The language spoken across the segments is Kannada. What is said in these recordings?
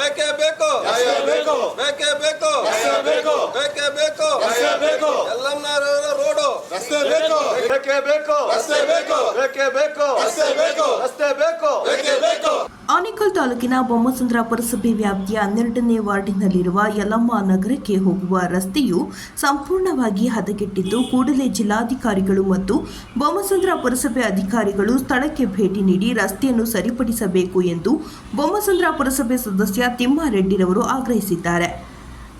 ಬೇಕೇ ಬೇಕು. ಬೇಕು ಬೇಕೇ. ಬೇಕು ಬೇಕು. ಬೇಕೇ. ಬೇಕು ಬೇಕು. ಎಲ್ಲಮ್ಮ ರೋಡು. ರಸ್ತೆ ಬೇಕು. ಬೇಕೇ ಬೇಕು. ರಸ್ತೆ ಬೇಕು. ಬೇಕೇ ಬೇಕು. ರಸ್ತೆ ಬೇಕು. ರಸ್ತೆ ಬೇಕು. ಬೇಕೇ ಬೇಕು. ಆನೇಕಲ್ ತಾಲೂಕಿನ ಬೊಮ್ಮಸಂದ್ರ ಪುರಸಭೆ ವ್ಯಾಪ್ತಿಯ ಹನ್ನೆರಡನೇ ವಾರ್ಡಿನಲ್ಲಿರುವ ಯಲಮ್ಮ ನಗರಕ್ಕೆ ಹೋಗುವ ರಸ್ತೆಯು ಸಂಪೂರ್ಣವಾಗಿ ಹದಗೆಟ್ಟಿದ್ದು, ಕೂಡಲೇ ಜಿಲ್ಲಾಧಿಕಾರಿಗಳು ಮತ್ತು ಬೊಮ್ಮಸಂದ್ರ ಪುರಸಭೆ ಅಧಿಕಾರಿಗಳು ಸ್ಥಳಕ್ಕೆ ಭೇಟಿ ನೀಡಿ ರಸ್ತೆಯನ್ನು ಸರಿಪಡಿಸಬೇಕು ಎಂದು ಬೊಮ್ಮಸಂದ್ರ ಪುರಸಭೆ ಸದಸ್ಯ ತಿಮ್ಮಾರೆಡ್ಡಿರವರು ಆಗ್ರಹಿಸಿದ್ದಾರೆ.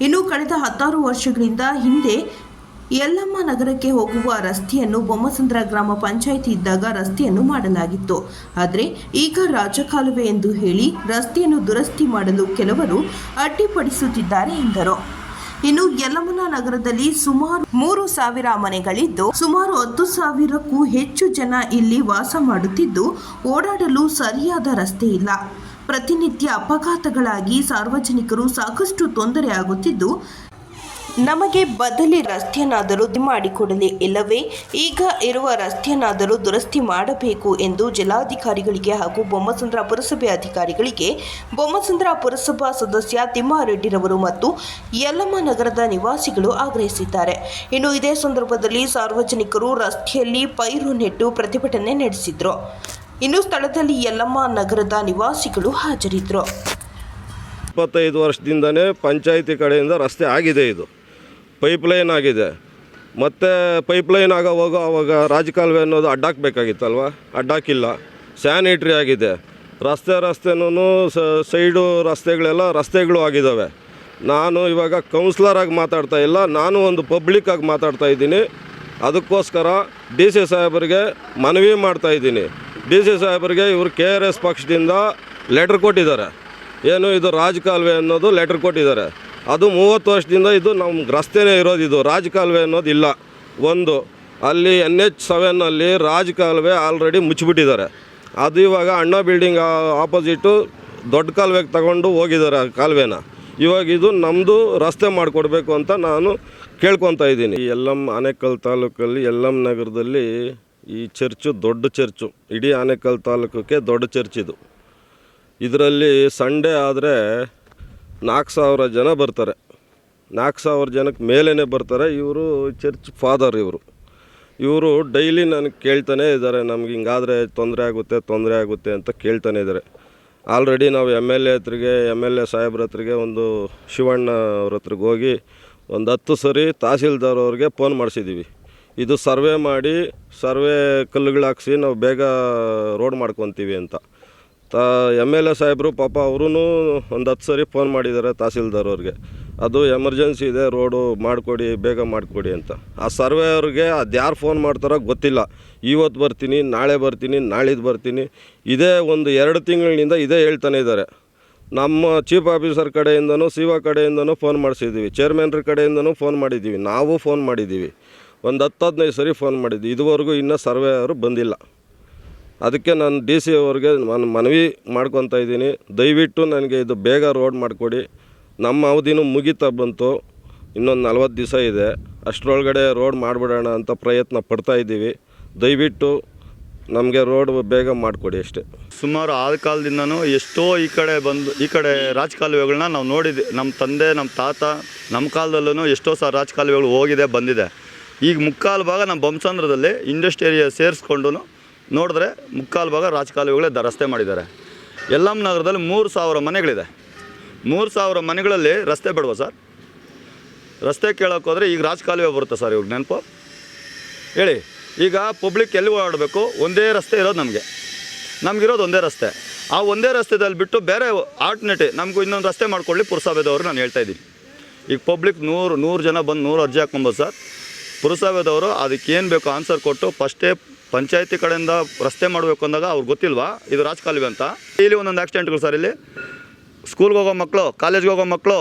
ಇನ್ನು ಕಳೆದ ಹತ್ತಾರು ವರ್ಷಗಳಿಂದ ಹಿಂದೆ ಯಲ್ಲಮ್ಮ ನಗರಕ್ಕೆ ಹೋಗುವ ರಸ್ತೆಯನ್ನು ಬೊಮ್ಮಸಂದ್ರ ಗ್ರಾಮ ಪಂಚಾಯಿತಿ ಇದ್ದಾಗ ರಸ್ತೆಯನ್ನು ಮಾಡಲಾಗಿತ್ತು. ಆದರೆ ಈಗ ರಾಜಕಾಲುವೆ ಎಂದು ಹೇಳಿ ರಸ್ತೆಯನ್ನು ದುರಸ್ತಿ ಮಾಡಲು ಕೆಲವರು ಅಡ್ಡಿಪಡಿಸುತ್ತಿದ್ದಾರೆ ಎಂದರು. ಇನ್ನು ಯಲ್ಲಮ್ಮನ ನಗರದಲ್ಲಿ ಸುಮಾರು ಮೂರು ಸಾವಿರ ಮನೆಗಳಿದ್ದು, ಸುಮಾರು ಹತ್ತು ಸಾವಿರಕ್ಕೂ ಹೆಚ್ಚು ಜನ ಇಲ್ಲಿ ವಾಸ ಮಾಡುತ್ತಿದ್ದು, ಓಡಾಡಲು ಸರಿಯಾದ ರಸ್ತೆ ಇಲ್ಲ. ಪ್ರತಿನಿತ್ಯ ಅಪಘಾತಗಳಾಗಿ ಸಾರ್ವಜನಿಕರು ಸಾಕಷ್ಟು ತೊಂದರೆ ಆಗುತ್ತಿದ್ದು ನಮಗೆ ಬದಲಿ ರಸ್ತೆಯನ್ನಾದರೂ ಮಾಡಿಕೊಡಲಿ ಇಲ್ಲವೇ? ಈಗ ಇರುವ ರಸ್ತೆಯನ್ನಾದರೂ ದುರಸ್ತಿ ಮಾಡಬೇಕು ಎಂದು ಜಿಲ್ಲಾಧಿಕಾರಿಗಳಿಗೆ ಹಾಗೂ ಬೊಮ್ಮಸಂದ್ರ ಪುರಸಭೆ ಅಧಿಕಾರಿಗಳಿಗೆ ಬೊಮ್ಮಸಂದ್ರ ಪುರಸಭಾ ಸದಸ್ಯ ತಿಮ್ಮಾರೆಡ್ಡಿರವರು ಮತ್ತು ಯಲ್ಲಮ್ಮ ನಗರದ ನಿವಾಸಿಗಳು ಆಗ್ರಹಿಸಿದ್ದಾರೆ. ಇನ್ನು ಇದೇ ಸಂದರ್ಭದಲ್ಲಿ ಸಾರ್ವಜನಿಕರು ರಸ್ತೆಯಲ್ಲಿ ಪೈರು ನೆಟ್ಟು ಪ್ರತಿಭಟನೆ ನಡೆಸಿದ್ರು. ಇನ್ನು ಸ್ಥಳದಲ್ಲಿ ಯಲ್ಲಮ್ಮ ನಗರದ ನಿವಾಸಿಗಳು ಹಾಜರಿದ್ದರು ಇಪ್ಪತ್ತೈದು ವರ್ಷದಿಂದನೇ ಪಂಚಾಯಿತಿ ಕಡೆಯಿಂದ ರಸ್ತೆ ಆಗಿದೆ ಇದು. ಪೈಪ್ಲೈನ್ ಆಗಿದೆ. ಮತ್ತು ಪೈಪ್ಲೈನ್ ಆಗ ಹೋಗೋ ಅವಾಗ ರಾಜಕಾಲುವೆ ಅನ್ನೋದು ಅಡ್ಡಾಕಬೇಕಾಗಿತ್ತಲ್ವ? ಅಡ್ಡಾಕಿಲ್ಲ. ಸ್ಯಾನಿಟ್ರಿ ಆಗಿದೆ. ರಸ್ತೆ ರಸ್ತೆನೂ ಸೈಡು ರಸ್ತೆಗಳೆಲ್ಲ ರಸ್ತೆಗಳು ಆಗಿದ್ದಾವೆ ನಾನು ಇವಾಗ ಕೌನ್ಸ್ಲರಾಗಿ ಮಾತಾಡ್ತಾ ಇಲ್ಲ. ನಾನು ಒಂದು ಪಬ್ಲಿಕ್ಕಾಗಿ ಮಾತಾಡ್ತಾ ಇದ್ದೀನಿ. ಅದಕ್ಕೋಸ್ಕರ ಡಿ ಸಿ ಸಾಹೇಬರಿಗೆ ಮನವಿ ಮಾಡ್ತಾ ಇದ್ದೀನಿ. ಡಿ ಸಿ ಸಾಹೇಬರಿಗೆ ಇವರು ಕೆ ಆರ್ ಎಸ್ ಪಕ್ಷದಿಂದ ಲೆಟ್ರ್ ಕೊಟ್ಟಿದ್ದಾರೆ. ಏನು ಇದು ರಾಜಕಾಲುವೆ ಅನ್ನೋದು ಲೆಟ್ರ್ ಕೊಟ್ಟಿದ್ದಾರೆ. ಅದು ಮೂವತ್ತು ವರ್ಷದಿಂದ ಇದು ನಮ್ಮ ರಸ್ತೆನೇ ಇರೋದು ಇದು. ರಾಜಕಾಲುವೆ ಅನ್ನೋದು ಇಲ್ಲ. ಒಂದು, ಅಲ್ಲಿ ಎನ್ ಎಚ್ ಸೆವೆನ್ನಲ್ಲಿ ರಾಜಕಾಲುವೆ ಆಲ್ರೆಡಿ ಮುಚ್ಚಿಬಿಟ್ಟಿದ್ದಾರೆ. ಅದು ಇವಾಗ ಅಣ್ಣ ಬಿಲ್ಡಿಂಗ್ ಆಪೋಸಿಟು ದೊಡ್ಡ ಕಾಲುವೆಗೆ ತಗೊಂಡು ಹೋಗಿದ್ದಾರೆ ಆ ಕಾಲುವೆನ. ಇವಾಗ ಇದು ನಮ್ಮದು ರಸ್ತೆ ಮಾಡಿಕೊಡ್ಬೇಕು ಅಂತ ನಾನು ಕೇಳ್ಕೊತಾ ಇದ್ದೀನಿ. ಈ ಎಲ್ಲಮ್ ಆನೇಕಲ್ ತಾಲೂಕಲ್ಲಿ ಎಲ್ಲಮ್ ನಗರದಲ್ಲಿ ಈ ಚರ್ಚು ದೊಡ್ಡ ಚರ್ಚು. ಇಡೀ ಆನೇಕಲ್ ತಾಲೂಕಕ್ಕೆ ದೊಡ್ಡ ಚರ್ಚ್ ಇದು. ಇದರಲ್ಲಿ ಸಂಡೇ ಆದರೆ ನಾಲ್ಕು ಸಾವಿರ ಜನ ಬರ್ತಾರೆ. ನಾಲ್ಕು ಸಾವಿರ ಜನಕ್ಕೆ ಮೇಲೇ ಬರ್ತಾರೆ. ಇವರು ಚರ್ಚ್ ಫಾದರ್ ಇವರು. ಇವರು ಡೈಲಿ ನನಗೆ ಕೇಳ್ತಾನೆ ಇದ್ದಾರೆ. ನಮ್ಗೆ ಹಿಂಗಾದರೆ ತೊಂದರೆ ಆಗುತ್ತೆ ತೊಂದರೆ ಆಗುತ್ತೆ ಅಂತ ಕೇಳ್ತಾನೆ ಇದ್ದಾರೆ. ಆಲ್ರೆಡಿ ನಾವು ಎಂ ಎಲ್ ಎ ಹತ್ರಿಗೆ, ಎಂ ಎಲ್ ಎ ಸಾಹೇಬ್ರ ಹತ್ರಿಗೆ ಒಂದು ಶಿವಣ್ಣ ಅವ್ರ ಹತ್ರಿಗೆ ಹೋಗಿ ಒಂದು ಹತ್ತು ಸರಿ ತಹಸೀಲ್ದಾರ್ ಅವ್ರಿಗೆ ಫೋನ್ ಮಾಡಿಸಿದ್ದೀವಿ. ಇದು ಸರ್ವೆ ಮಾಡಿ, ಸರ್ವೆ ಕಲ್ಲುಗಳು ಹಾಕ್ಸಿ ನಾವು ಬೇಗ ರೋಡ್ ಮಾಡ್ಕೊತೀವಿ ಅಂತ. ತಾ ಎಂ ಎಲ್ ಎ ಸಾಹೇಬರು ಪಾಪ ಅವರೂ ಒಂದು ಹತ್ತು ಸರಿ ಫೋನ್ ಮಾಡಿದ್ದಾರೆ ತಹಸೀಲ್ದಾರ್ ಅವ್ರಿಗೆ ಅದು ಎಮರ್ಜೆನ್ಸಿ ಇದೆ ರೋಡು ಮಾಡಿಕೊಡಿ, ಬೇಗ ಮಾಡಿಕೊಡಿ ಅಂತ. ಆ ಸರ್ವೆ ಅವ್ರಿಗೆ ಅದು ಯಾರು ಫೋನ್ ಮಾಡ್ತಾರೋ ಗೊತ್ತಿಲ್ಲ. ಇವತ್ತು ಬರ್ತೀನಿ, ನಾಳೆ ಬರ್ತೀನಿ ನಾಳಿದ್ದು ಬರ್ತೀನಿ. ಇದೇ ಒಂದು ಎರಡು ತಿಂಗಳಿನಿಂದ ಇದೇ ಹೇಳ್ತಾನೆ ಇದ್ದಾರೆ. ನಮ್ಮ ಚೀಫ್ ಆಫೀಸರ್ ಕಡೆಯಿಂದನೂ ಒ ಕಡೆಯಿಂದನೂ ಫೋನ್ ಮಾಡಿಸಿದ್ದೀವಿ ಚೇರ್ಮನ್ರ ಕಡೆಯಿಂದನೂ ಫೋನ್ ಮಾಡಿದ್ದೀವಿ ನಾವು ಫೋನ್ ಮಾಡಿದ್ದೀವಿ ಒಂದು ಹತ್ತು ಹದಿನೈದು ಸರಿ ಫೋನ್ ಮಾಡಿದ್ವಿ. ಇದುವರೆಗೂ ಇನ್ನೂ ಸರ್ವೆ ಅವರು ಬಂದಿಲ್ಲ. ಅದಕ್ಕೆ ನಾನು ಡಿ ಸಿ ಅವ್ರಿಗೆ ನಾನು ಮನವಿ ಮಾಡ್ಕೊತಾ ಇದ್ದೀನಿ. ದಯವಿಟ್ಟು ನನಗೆ ಇದು ಬೇಗ ರೋಡ್ ಮಾಡಿಕೊಡಿ. ನಮ್ಮ ಅವಧಿನೂ ಮುಗಿತಾ ಬಂತು. ಇನ್ನೊಂದು ನಲ್ವತ್ತು ದಿವಸ ಇದೆ. ಅಷ್ಟರೊಳಗಡೆ ರೋಡ್ ಮಾಡಿಬಿಡೋಣ ಅಂತ ಪ್ರಯತ್ನ ಪಡ್ತಾ ಇದ್ದೀವಿ. ದಯವಿಟ್ಟು ನಮಗೆ ರೋಡ್ ಬೇಗ ಮಾಡಿಕೊಡಿ ಅಷ್ಟೇ. ಸುಮಾರು ಆದ ಕಾಲದಿಂದನೂ ಎಷ್ಟೋ ಈ ಕಡೆ ಬಂದು, ಈ ಕಡೆ ರಾಜಕಾಲುವೆಗಳನ್ನ ನಾವು ನೋಡಿದ್ವಿ. ನಮ್ಮ ತಂದೆ, ನಮ್ಮ ತಾತ, ನಮ್ಮ ಕಾಲದಲ್ಲೂ ಎಷ್ಟೋ ಸಹ ರಾಜಕಾಲುವೆಗಳು ಹೋಗಿದೆ, ಬಂದಿದೆ. ಈಗ ಮುಕ್ಕಾಲು ಭಾಗ ನಮ್ಮ ಬೊಮ್ಮಸಂದ್ರದಲ್ಲಿ ಇಂಡಸ್ಟ್ರಿ ಏರಿಯಾ ಸೇರಿಸ್ಕೊಂಡು ನೋಡಿದ್ರೆ ಮುಕ್ಕಾಲು ಭಾಗ ರಾಜಕಾಲುವೆಗಳೇ ರಸ್ತೆ ಮಾಡಿದ್ದಾರೆ. ಯಲ್ಲಮ್ ನಗರದಲ್ಲಿ ಮೂರು ಸಾವಿರ ಮನೆಗಳಿದೆ. ಮೂರು ಸಾವಿರ ಮನೆಗಳಲ್ಲಿ ರಸ್ತೆ ಬಿಡುವ ಸರ್? ರಸ್ತೆ ಕೇಳೋಕೆ ಹೋದರೆ ಈಗ ರಾಜಕಾಲುವೆ ಬರುತ್ತೆ ಸರ್ ಇವಾಗ ನೆನಪು? ಹೇಳಿ, ಈಗ ಪಬ್ಲಿಕ್ ಎಲ್ಲಿ ಓಡಾಡಬೇಕು? ಒಂದೇ ರಸ್ತೆ ಇರೋದು ನಮಗೆ. ನಮಗಿರೋದು ಒಂದೇ ರಸ್ತೆ. ಆ ಒಂದೇ ರಸ್ತೆದಲ್ಲಿ ಬಿಟ್ಟು ಬೇರೆ ಆಲ್ಟರ್ನೇಟಿ ನಮಗೂ ಇನ್ನೊಂದು ರಸ್ತೆ ಮಾಡ್ಕೊಳ್ಳಿ ಪುರಸಭೆದವರು ನಾನು ಹೇಳ್ತಾ ಇದ್ದೀನಿ. ಈಗ ಪಬ್ಲಿಕ್ ನೂರು ನೂರು ಜನ ಬಂದು ನೂರು ಅರ್ಜಿ ಹಾಕ್ಕೊಬೋದು ಸರ್. ಪುರಸಭೆದವರು ಅದಕ್ಕೇನು ಬೇಕು ಆನ್ಸರ್ ಕೊಟ್ಟು ಫಸ್ಟೇ ಪಂಚಾಯತಿ ಕಡೆಯಿಂದ ರಸ್ತೆ ಮಾಡಬೇಕು ಅಂದಾಗ ಅವ್ರಿಗೆ ಗೊತ್ತಿಲ್ವಾ? ಇದು ರಾಜಕಾಲುವೆ ಅಂತ. ಇಲ್ಲಿ ಒಂದೊಂದು ಆಕ್ಸಿಡೆಂಟ್ಗಳು ಸರ್ ಇಲ್ಲಿ. ಸ್ಕೂಲ್ಗೆ ಹೋಗೋ ಮಕ್ಕಳು ಕಾಲೇಜ್ಗೆ ಹೋಗೋ ಮಕ್ಕಳು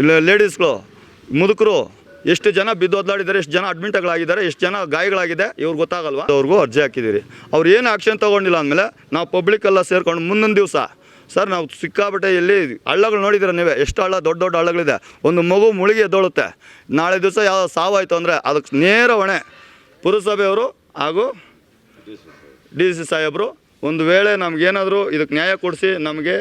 ಇಲ್ಲಿ ಲೇಡೀಸ್ಗಳು ಮುದುಕರು, ಎಷ್ಟು ಜನ ಬಿದ್ದು ಒದ್ದಾಡಿದ್ದಾರೆ, ಎಷ್ಟು ಜನ ಅಡ್ಮಿಂಟ್ಗಳಾಗಿದ್ದಾರೆ ಎಷ್ಟು ಜನ ಗಾಯಗಳಾಗಿದೆ ಇವ್ರಿಗೆ ಗೊತ್ತಾಗಲ್ವಾ? ಅವ್ರಿಗೂ ಅರ್ಜಿ ಹಾಕಿದ್ದೀರಿ. ಅವ್ರು ಏನು ಆಕ್ಷನ್ ತೊಗೊಂಡಿಲ್ಲ ಅಂದಮೇಲೆ ನಾವು ಪಬ್ಲಿಕ್ ಎಲ್ಲ ಸೇರ್ಕೊಂಡು ಮುಂದೊಂದು ದಿವಸ, ಸರ್ ನಾವು ಸಿಕ್ಕಾಪಟ್ಟೆ ಇಲ್ಲಿ ಹಳ್ಳಗಳು ನೋಡಿದ್ರೆ ನೀವೇ? ಎಷ್ಟು ಹಳ್ಳ, ದೊಡ್ಡ ದೊಡ್ಡ ಹಳ್ಳಗಳಿದೆ. ಒಂದು ಮಗು ಮುಳುಗಿ ಎದ್ದೋಳುತ್ತೆ. ನಾಳೆ ದಿವಸ ಯಾವ ಸಾವಾಯಿತು ಅಂದರೆ ಅದಕ್ಕೆ ನೇರ ಹೊಣೆ ಪುರಸಭೆಯವರು ಹಾಗೂ ಡಿ ಸಿ ಸಾಹೇಬರು, ಒಂದು ವೇಳೆ ನಮಗೇನಾದರೂ ಇದಕ್ಕೆ ನ್ಯಾಯ ಕೊಡಿಸಿ ನಮಗೆ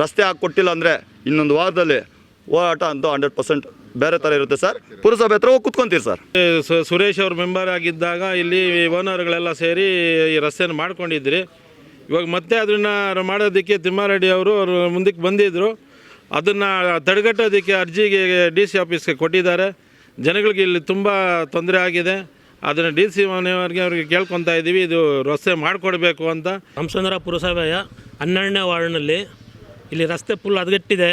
ರಸ್ತೆ ಹಾಕ್ಕೊಟ್ಟಿಲ್ಲ ಅಂದರೆ ಇನ್ನೊಂದು ವಾರದಲ್ಲಿ ಹೋರಾಟ ಅಂತೂ ಹಂಡ್ರೆಡ್ ಪರ್ಸೆಂಟ್ ಬೇರೆ ಥರ ಇರುತ್ತೆ ಸರ್. ಪುರಸಭೆ ಹತ್ರ ಹೋಗಿ ಕುತ್ಕೊಂತೀರಿ ಸರ್. ಸುರೇಶ್ ಅವ್ರ ಮೆಂಬರ್ ಆಗಿದ್ದಾಗ ಇಲ್ಲಿ ಓನರ್ಗಳೆಲ್ಲ ಸೇರಿ ಈ ರಸ್ತೆಯನ್ನು ಮಾಡ್ಕೊಂಡಿದ್ರಿ. ಇವಾಗ ಮತ್ತೆ ಅದನ್ನು ಮಾಡೋದಕ್ಕೆ ತಿಮ್ಮಾರೆಡ್ಡಿ ಅವರು ಅವರು ಮುಂದಕ್ಕೆ ಬಂದಿದ್ದರು ಅದನ್ನು ತಡೆಗಟ್ಟೋದಕ್ಕೆ ಅರ್ಜಿಗೆ ಡಿ ಸಿ ಆಫೀಸ್ಗೆ ಕೊಟ್ಟಿದ್ದಾರೆ. ಜನಗಳಿಗೆ ಇಲ್ಲಿ ತುಂಬ ತೊಂದರೆ ಆಗಿದೆ. ಅದನ್ನು ಡಿ ಸಿ ಮನೆಯವ್ರಿಗೆ ಅವರಿಗೆ ಕೇಳ್ಕೊತಾ ಇದ್ದೀವಿ ಇದು ರಸ್ತೆ ಮಾಡಿಕೊಡ್ಬೇಕು ಅಂತ. ರಾಮಚಂದ್ರ ಪುರಸಭೆಯ ಹನ್ನೆರಡನೇ ವಾರ್ಡ್ನಲ್ಲಿ ಇಲ್ಲಿ ರಸ್ತೆ ಫುಲ್ ಹದಗೆಟ್ಟಿದೆ.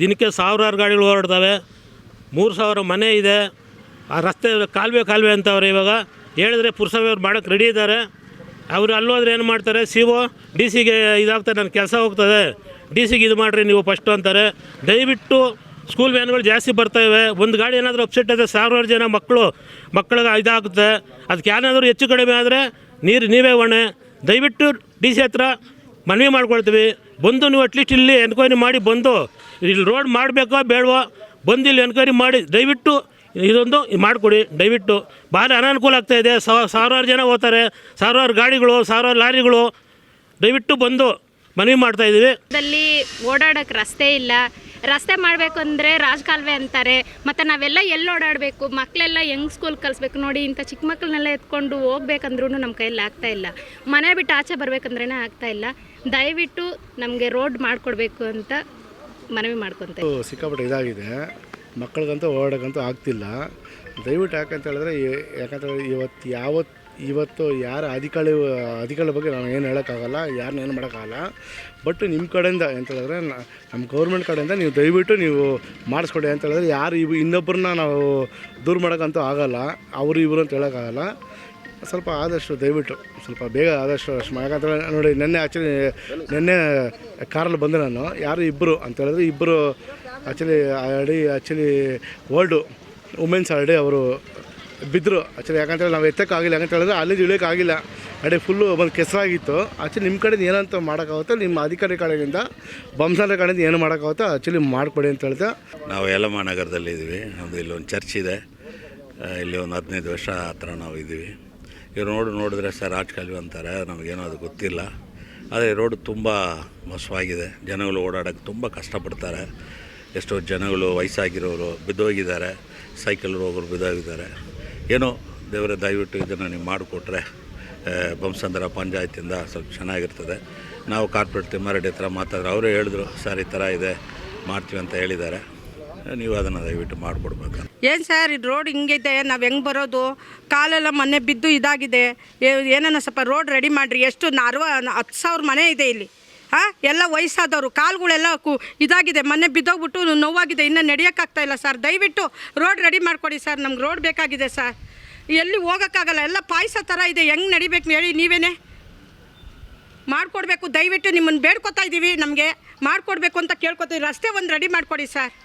ದಿನಕ್ಕೆ ಸಾವಿರಾರು ಗಾಡಿಗಳು ಹೊರಡ್ತವೆ ಮೂರು ಸಾವಿರ ಮನೆ ಇದೆ. ಆ ರಸ್ತೆ ಕಾಲುವೆ ಕಾಲುವೆ ಅಂತವ್ರೆ ಇವಾಗ. ಹೇಳಿದ್ರೆ ಪುರಸಭೆಯವ್ರು ಮಾಡೋಕ್ಕೆ ರೆಡಿ ಇದ್ದಾರೆ. ಅವರು ಅಲ್ಲೋದ್ರೆ ಏನು ಮಾಡ್ತಾರೆ? ಸಿ ಒ ಡಿ ಸಿಗೆ ಇದಾಗ್ತದೆ ನನ್ನ ಕೆಲಸ ಹೋಗ್ತದೆ. ಡಿ ಸಿಗೆ ಇದು ಮಾಡಿರಿ ನೀವು ಫಸ್ಟು ಅಂತಾರೆ. ದಯವಿಟ್ಟು ಸ್ಕೂಲ್ ವ್ಯಾನ್ಗಳು ಜಾಸ್ತಿ ಬರ್ತಾಯಿವೆ ಒಂದು ಗಾಡಿ ಏನಾದರೂ ಅಪ್ಸೆಟ್ ಆದರೆ ಸಾವಿರಾರು ಜನ ಮಕ್ಕಳು, ಮಕ್ಕಳಿಗೆ ಇದಾಗುತ್ತೆ. ಅದಕ್ಕೆ ಯಾರಾದರೂ ಹೆಚ್ಚು ಕಡಿಮೆ ಆದರೆ ನೀರು ನೀವೇ ಹೊಣೆ ದಯವಿಟ್ಟು ಡಿ ಸಿ ಹತ್ರ ಮನವಿ ಮಾಡ್ಕೊಳ್ತೀವಿ. ಬಂದು ನೀವು ಅಟ್ಲೀಸ್ಟ್ ಇಲ್ಲಿ ಎನ್ಕ್ವೈರಿ ಮಾಡಿ ಬಂದು, ಇಲ್ಲಿ ರೋಡ್ ಮಾಡಬೇಕೋ ಬೇಡವೋ? ಬಂದು ಇಲ್ಲಿ ಎನ್ಕ್ವೈರಿ ಮಾಡಿ, ದಯವಿಟ್ಟು ಇದೊಂದು ಮಾಡಿಕೊಡಿ. ದಯವಿಟ್ಟು ಭಾಳ ಅನಾನುಕೂಲ ಆಗ್ತಾ ಇದೆ. ಸಾವಿರಾರು ಜನ ಹೋಗ್ತಾರೆ. ಸಾವಿರಾರು ಗಾಡಿಗಳು, ಸಾವಿರಾರು ಲಾರಿಗಳು. ದಯವಿಟ್ಟು ಬಂದು ಮನವಿ ಮಾಡ್ತಾ ಇದ್ದೀವಿ ಅಲ್ಲಿ ಓಡಾಡಕ್ಕೆ ರಸ್ತೆ ಇಲ್ಲ. ರಸ್ತೆ ಮಾಡಬೇಕು ಅಂದರೆ ರಾಜಕಾಲುವೆ ಅಂತಾರೆ, ಮತ್ತು ನಾವೆಲ್ಲ ಎಲ್ಲಿ ಓಡಾಡಬೇಕು ಮಕ್ಕಳೆಲ್ಲ ಹೆಂಗ್ ಸ್ಕೂಲ್ ಕಲಿಸ್ಬೇಕು ನೋಡಿ, ಇಂಥ ಚಿಕ್ಕ ಮಕ್ಕಳನ್ನೆಲ್ಲ ಎತ್ಕೊಂಡು ಹೋಗ್ಬೇಕಂದ್ರೂ ನಮ್ಮ ಕೈಯಲ್ಲಿ ಆಗ್ತಾ ಇಲ್ಲ. ಮನೆ ಬಿಟ್ಟು ಆಚೆ ಬರ್ಬೇಕಂದ್ರೇ ಆಗ್ತಾ ಇಲ್ಲ. ದಯವಿಟ್ಟು ನಮಗೆ ರೋಡ್ ಮಾಡಿಕೊಡ್ಬೇಕು ಅಂತ ಮನವಿ ಮಾಡ್ಕೊತ ಇದು ಸಿಕ್ಕಾಪಟ್ಟೆ ಇದಾಗಿದೆ. ಮಕ್ಕಳಿಗಂತೂ ಓಡಾಡೋಕ್ಕಂತೂ ಆಗ್ತಿಲ್ಲ. ದಯವಿಟ್ಟು ಯಾಕಂತ ಹೇಳಿದ್ರೆ ಯಾಕಂತ ಇವತ್ತು ಯಾವತ್ತು ಇವತ್ತು ಯಾರ ಅಧಿಕಾರಿ ಅಧಿಕಾರಿ ಬಗ್ಗೆ ನಾನು ಏನು ಹೇಳೋಕ್ಕಾಗಲ್ಲ, ಯಾರನ್ನ ಏನು ಮಾಡೋಕ್ಕಾಗಲ್ಲ. ಬಟ್ ನಿಮ್ಮ ಕಡೆಯಿಂದ ಅಂತ ಹೇಳಿದ್ರೆ ನಮ್ಮ ಗೌರ್ಮೆಂಟ್ ಕಡೆಯಿಂದ ನೀವು ದಯವಿಟ್ಟು ನೀವು ಮಾಡಿಸ್ಕೊಡಿ ಅಂತ ಹೇಳಿದ್ರೆ, ಯಾರು ಇವು, ಇನ್ನೊಬ್ಬರನ್ನ ನಾವು ದೂರ ಮಾಡೋಕ್ಕಂತೂ ಆಗಲ್ಲ. ಅವರು ಇವರು ಅಂತ ಹೇಳೋಕ್ಕಾಗಲ್ಲ. ಸ್ವಲ್ಪ ಆದಷ್ಟು ದಯವಿಟ್ಟು, ಸ್ವಲ್ಪ ಬೇಗ ಆದಷ್ಟು ಅಷ್ಟು ಯಾಕಂತೇಳಿ ನೋಡಿ, ನಿನ್ನೆ ಆ್ಯಕ್ಚುಲಿ ನಿನ್ನೆ ಕಾರಲ್ಲಿ ಬಂದೆ ನಾನು. ಯಾರು ಇಬ್ಬರು ಅಂತ ಹೇಳಿದ್ರೆ ಇಬ್ಬರು actually already actually world women's already ಅವರು ಬಿದ್ದರು ಆ್ಯಕ್ಚುಲಿ ಯಾಕಂತೇಳಿ ನಾವು ಎತ್ತಕ್ಕಾಗಿಲ್ಲ ಯಾಕಂತ ಹೇಳಿದ್ರೆ ಅಲ್ಲಿ ಇಳಿಯೋಕ್ಕಾಗಿಲ್ಲ ಅಡೆ ಫುಲ್ಲು ಒಂದು ಕೆಸರಾಗಿತ್ತು. ಆ್ಯಕ್ಚುಲಿ ನಿಮ್ಮ ಕಡೆಯಿಂದ ಏನಂತ ಮಾಡೋಕ್ಕಾಗುತ್ತೆ? ನಿಮ್ಮ ಅಧಿಕಾರಿ ಕಡೆಯಿಂದ ಬಂಸಾರ ಕಡೆಯಿಂದ ಏನು ಮಾಡೋಕ್ಕಾಗುತ್ತೆ? ಆ್ಯಕ್ಚುಲಿ ಮಾಡಿಕೊಡಿ ಅಂತ ಹೇಳ್ತಾ. ನಾವು ಯಲಮ ನಗರದಲ್ಲಿ ಇದ್ದೀವಿ ನಮ್ಮದು ಇಲ್ಲೊಂದು ಚರ್ಚ್ ಇದೆ. ಇಲ್ಲಿ ಒಂದು ಹದಿನೈದು ವರ್ಷ ಆ ಥರ ನಾವು ಇದ್ದೀವಿ. ಇವ್ರು ನೋಡು ನೋಡಿದ್ರೆ ಸರ್ ರಾಜಕಾಲುವೆ ಅಂತಾರೆ. ನಮಗೇನೋ ಅದು ಗೊತ್ತಿಲ್ಲ. ಆದರೆ ರೋಡ್ ತುಂಬ ಮಸವಾಗಿದೆ. ಜನಗಳು ಓಡಾಡೋಕ್ಕೆ ತುಂಬ ಕಷ್ಟಪಡ್ತಾರೆ. ಎಷ್ಟೋ ಜನಗಳು ವಯಸ್ಸಾಗಿರೋರು ಬಿದ್ದೋಗಿದ್ದಾರೆ. ಸೈಕಲ್ ಹೋಗೋರು ಬಿದ್ದೋಗಿದ್ದಾರೆ. ಏನೋ ದೇವರ, ದಯವಿಟ್ಟು ಇದನ್ನು ನೀವು ಮಾಡಿಕೊಟ್ರೆ ಬಂಸಂದ್ರ ಪಂಚಾಯತಿಂದ ಸ್ವಲ್ಪ ಚೆನ್ನಾಗಿರ್ತದೆ. ನಾವು ಕಾರ್ಪೊರೇಟ್ ತಿಮ್ಮಾರೆಡ್ಡಿ ಹತ್ರ ಮಾತಾಡಿದ್ರೆ ಅವರೇ ಹೇಳಿದ್ರು, ಸರ್, ಈ ಥರ ಇದೆ, ಮಾಡ್ತೀವಿ ಅಂತ ಹೇಳಿದ್ದಾರೆ. ನೀವು ಅದನ್ನು ದಯವಿಟ್ಟು ಮಾಡಿಕೊಡ್ಬೇಕು. ಏನು ಸರ್ ಇದು ರೋಡ್ ಹಿಂಗಿದೆ ನಾವು ಹೆಂಗೆ ಬರೋದು? ಕಾಲೆಲ್ಲ ಮೊನ್ನೆ ಬಿದ್ದು ಇದಾಗಿದೆ. ಏನನ್ನ ಸ್ವಲ್ಪ ರೋಡ್ ರೆಡಿ ಮಾಡಿರಿ. ಎಷ್ಟು ಅರವ, ಹತ್ತು ಸಾವಿರ ಮನೆ ಇದೆ ಇಲ್ಲಿ. ಹಾಂ ಎಲ್ಲ ವಯಸ್ಸಾದವರು, ಕಾಲುಗಳೆಲ್ಲ ಕು, ಇದಾಗಿದೆ. ಮೊನ್ನೆ ಬಿದ್ದೋಗ್ಬಿಟ್ಟು ನೋವಾಗಿದೆ. ಇನ್ನೂ ನಡೆಯೋಕ್ಕಾಗ್ತಾ ಇಲ್ಲ ಸರ್. ದಯವಿಟ್ಟು ರೋಡ್ ರೆಡಿ ಮಾಡಿಕೊಡಿ ಸರ್. ನಮ್ಗೆ ರೋಡ್ ಬೇಕಾಗಿದೆ ಸರ್. ಎಲ್ಲಿ ಹೋಗೋಕ್ಕಾಗಲ್ಲ. ಎಲ್ಲ ಪಾಯಸ ಥರ ಇದೆ. ಹೆಂಗೆ ನಡಿಬೇಕು ಹೇಳಿ ನೀವೇನೇ? ಮಾಡಿಕೊಡ್ಬೇಕು. ದಯವಿಟ್ಟು ನಿಮ್ಮನ್ನು ಬೇಡ್ಕೊತಾ ಇದ್ದೀವಿ ನಮಗೆ. ಮಾಡಿಕೊಡ್ಬೇಕು ಅಂತ ಕೇಳ್ಕೊತೀವಿ. ರಸ್ತೆ ಒಂದು ರೆಡಿ ಮಾಡಿಕೊಡಿ ಸರ್.